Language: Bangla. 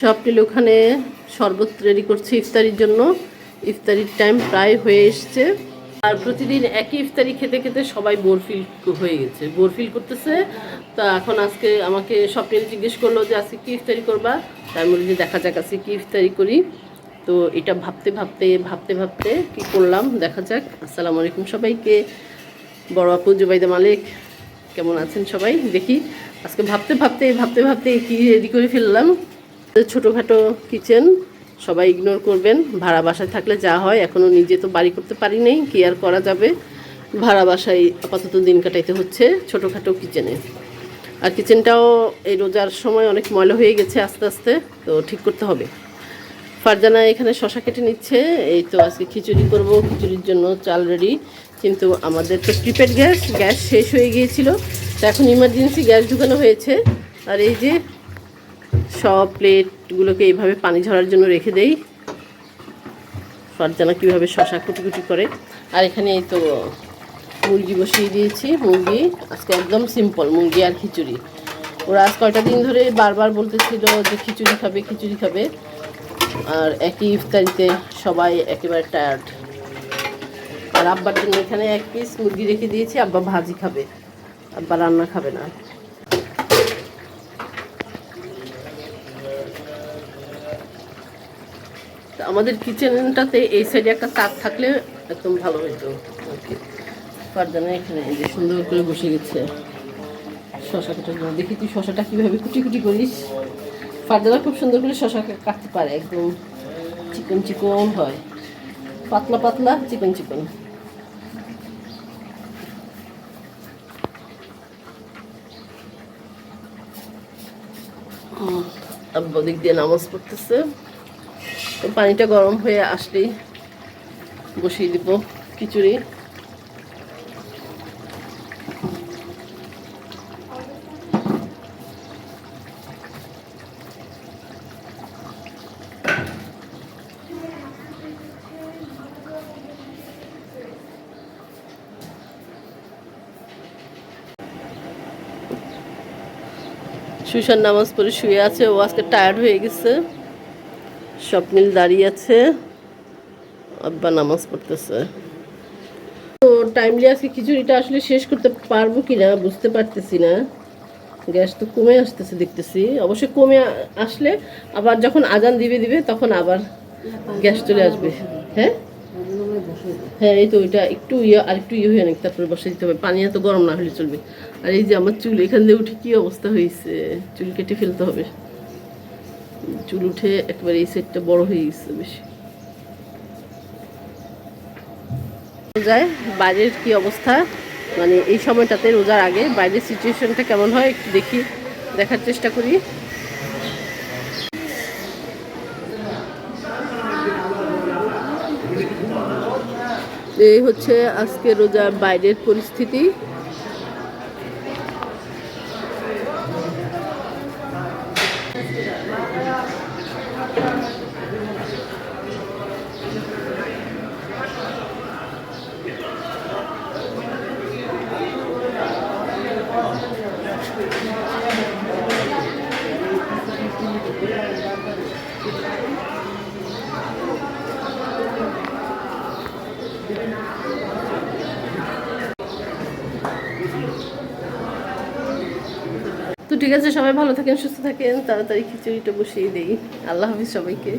স্বপ্নিল ওখানে শরবত রেডি করছে ইফতারির জন্য। ইফতারির টাইম প্রায় হয়ে এসছে। আর প্রতিদিন একই ইফতারি খেতে খেতে সবাই বোর ফিল হয়ে গেছে। বোর ফিল করতেছে। তা এখন আজকে আমাকে স্বপ্নিল জিজ্ঞেস করল যে, আজকে কী ইফতারি করবা? তার মধ্যে যে, দেখা যাক আজকে কী ইফতারি করি। তো এটা ভাবতে ভাবতে ভাবতে ভাবতে কি করলাম, দেখা যাক। আসসালামু আলাইকুম সবাইকে। বড় আপু জুবাইদা মালিক, কেমন আছেন সবাই? দেখি। আজকে ভাবতে ভাবতে ভাবতে ভাবতে কী রেডি করে ফেললাম। ছোটোখাটো কিচেন সবাই ইগনোর করবেন। ভাড়া বাসায় থাকলে যা হয় এখনও নিজে তো বাড়ি করতে পারি নেই, কি আর করা যাবে? ভাড়া বাসায় আপাতত দিন কাটাইতে হচ্ছে ছোটোখাটো কিচেনে আর কিচেনটাও এই রোজার সময় অনেক ময়লা হয়ে গেছে আস্তে আস্তে, তো ঠিক করতে হবে। ফারজানা এখানে শশা কেটে নিচ্ছে, এই তো আজকে খিচুড়ি করব, খিচুড়ির জন্য চাল রেডি কিন্তু আমাদের তো প্রিপেড গ্যাস গ্যাস শেষ হয়ে গিয়েছিল, তো এখন ইমার্জেন্সি গ্যাস ঢুকানো হয়েছে। আর এই যে সব প্লেটগুলোকে এইভাবে পানি ঝরার জন্য রেখে দেই। ফারজানা কীভাবে শশা কুটি কুটি করে। আর এখানে এই তো মুরগি বসিয়ে দিয়েছি, মুরগি আজকে একদম সিম্পল মুরগি আর খিচুড়ি। ওরা আজ কয়টা দিন ধরে বারবার বলতেছিল যে খিচুড়ি খাবে খিচুড়ি খাবে। আর একই ইফতারিতে সবাই একেবারে টায়ার্ড আর আব্বার জন্য এখানে এক পিস মুরগি রেখে দিয়েছি, আব্বা ভাজি খাবে, আব্বা রান্না খাবে না। আমাদের কিচেনটাতে এই সাইডে একটা তাক থাকলে একদম ভালো হতো আর কি এখানে এই যে সুন্দর করে বসে গেছে। শশা কাটার জন্য। দেখি তুই শশাটা কীভাবে কুটি কুটি করিস। ফারজানা খুব সুন্দর করে শশা কাটতে পারে। একদম চিকন চিকন হয়। পাতলা পাতলা, চিকন চিকন। আব্বা দিক দিয়ে নামাজ পড়তেছে। তো পানিটা গরম হয়ে আসলেই বসিয়ে দিব খিচুড়ি। সুশান নামাজ পড়ে শুয়ে আছে, ও আজকে টায়ার্ড হয়ে গেছে। স্বপ্নিল দাঁড়িয়ে আছে। আব্বা নামাজ পড়তেছে। তো টাইমলি আজকে খিচুড়িটা আসলে শেষ করতে পারব কি না বুঝতে পারতেছি না। গ্যাস তো কমে আসতেছে দেখতেছি। অবশ্যই কমে আসলে আবার যখন আজান দিবে দিবে তখন আবার গ্যাস চলে আসবে। হ্যাঁ? হ্যাঁ এই তো ওইটা একটু ইয়ে আর একটু ইয়ে হয়ে নাকি তারপরে বসে দিতে হবে। পানি এত গরম না হলে চলবে। আর এই যে আমার চুল, এখান দিয়ে উঠে কি অবস্থা হয়েছে? চুল কেটে ফেলতে হবে। চুল উঠে একবারে এই সেটটা বড় হয়ে গেছে বেশি। রোজায় বাইরের কি অবস্থা? মানে এই সময়টাতে রোজার আগে বাইরের সিচুয়েশনটা কেমন হয় একটু দেখি, দেখার চেষ্টা করি। এই হচ্ছে আজকে রোজার বাইরের পরিস্থিতি। তো ঠিক আছে, সবাই ভালো থাকেন, সুস্থ থাকেন, তাড়াতাড়ি খিচুড়িটা বসিয়ে দেই। আল্লাহ হাফিজ সবাইকে।